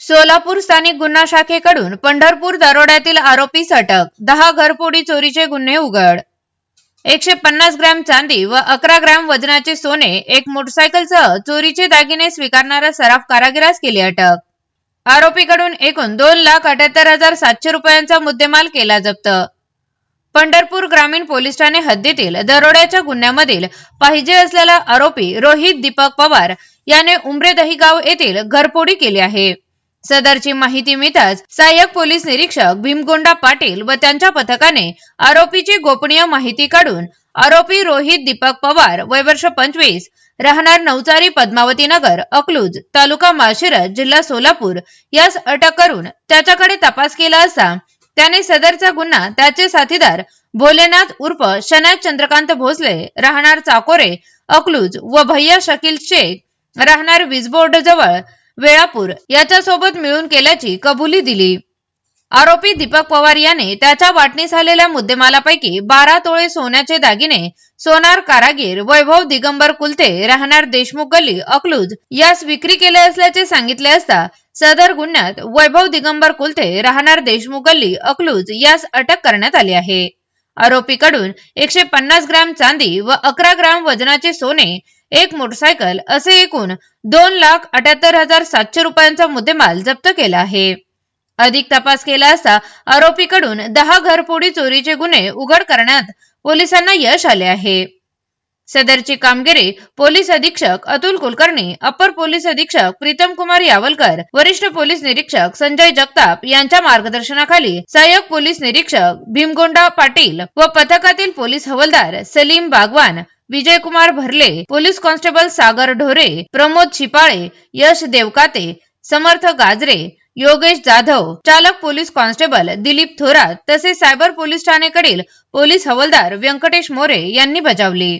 सोलापूर स्थानिक गुन्हा शाखेकडून पंढरपूर दरोड्यातील आरोपीस अटक दहा घरफोडी चोरीचे गुन्हे उघड. एकशे पन्नास ग्रॅम चांदी व अकरा ग्रॅम वजनाचे सोने एक मोटरसायकलसह चोरीचे दागिने स्वीकारणारा सराफ कारागिरास केली अटक. आरोपीकडून एकूण दोन लाख अठ्याहत्तर हजार सातशे रुपयांचा मुद्देमाल केला जप्त. पंढरपूर ग्रामीण पोलीस ठाणे हद्दीतील दरोड्याच्या गुन्ह्यामधील पाहिजे असलेला आरोपी रोहित दीपक पवार याने उमरे दहिगाव येथील घरफोडी केली आहे. सदरची माहिती मिळताच सहाय्यक पोलीस निरीक्षक भीमगोंडा पाटील व त्यांच्या पथकाने आरोपीची गोपनीय माहिती काढून आरोपी रोहित दीपक पवार वय वर्ष पंचवीस राहणार नवचारी पद्मावती नगर अकलूज तालुका माशिरस जिल्हा सोलापूर यास अटक करून त्याच्याकडे तपास केला असता त्याने सदरचा गुन्हा त्याचे साथीदार भोलेनाथ उर्फ शनाज चंद्रकांत भोसले राहणार चाकोरे अकलूज व भैया शकील शेख राहणार विजबोर्ड जवळ वेळापूर याच्यासोबत मिळून केल्याची कबुली दिली. आरोपी दीपक पवार याने त्याच्या वाटणी झालेल्या मुद्देमालापैकी बारा तोळे सोन्याचे दागिने सोनार कारागीर वैभव दिगंबर कुलते राहणार देशमुख गल्ली अकलूज यास विक्री केले असल्याचे सांगितले असता सदर गुन्ह्यात वैभव दिगंबर कुलते राहणार देशमुख गल्ली अकलूज यास अटक करण्यात आली आहे. आरोपीकडून एकशे पन्नास ग्रॅम चांदी व अकरा ग्राम वजनाचे सोने एक मोटरसायकल असे एकूण दोन लाख अठ्याहत्तर हजार सातशे रुपयांचा मुद्देमाल जप्त केला आहे. अधिक तपास केला असता आरोपीकडून दहा घरफोडी चोरीचे गुन्हे उघड करण्यात पोलिसांना यश आले आहे. सदरची कामगिरी पोलीस अधीक्षक अतुल कुलकर्णी अपर पोलीस अधीक्षक प्रीतम कुमार यावलकर वरिष्ठ पोलीस निरीक्षक संजय जगताप यांच्या मार्गदर्शनाखाली सहाय्यक पोलीस निरीक्षक भीमगोंडा पाटील व पथकातील पोलीस हवलदार सलीम बागवान विजयकुमार भरले पोलीस कॉन्स्टेबल सागर ढोरे प्रमोद छिपाळे यश देवकाते समर्थ गाजरे योगेश जाधव चालक पोलीस कॉन्स्टेबल दिलीप थोरात तसेच सायबर पोलीस ठाणेकडील पोलीस हवलदार व्यंकटेश मोरे यांनी बजावली.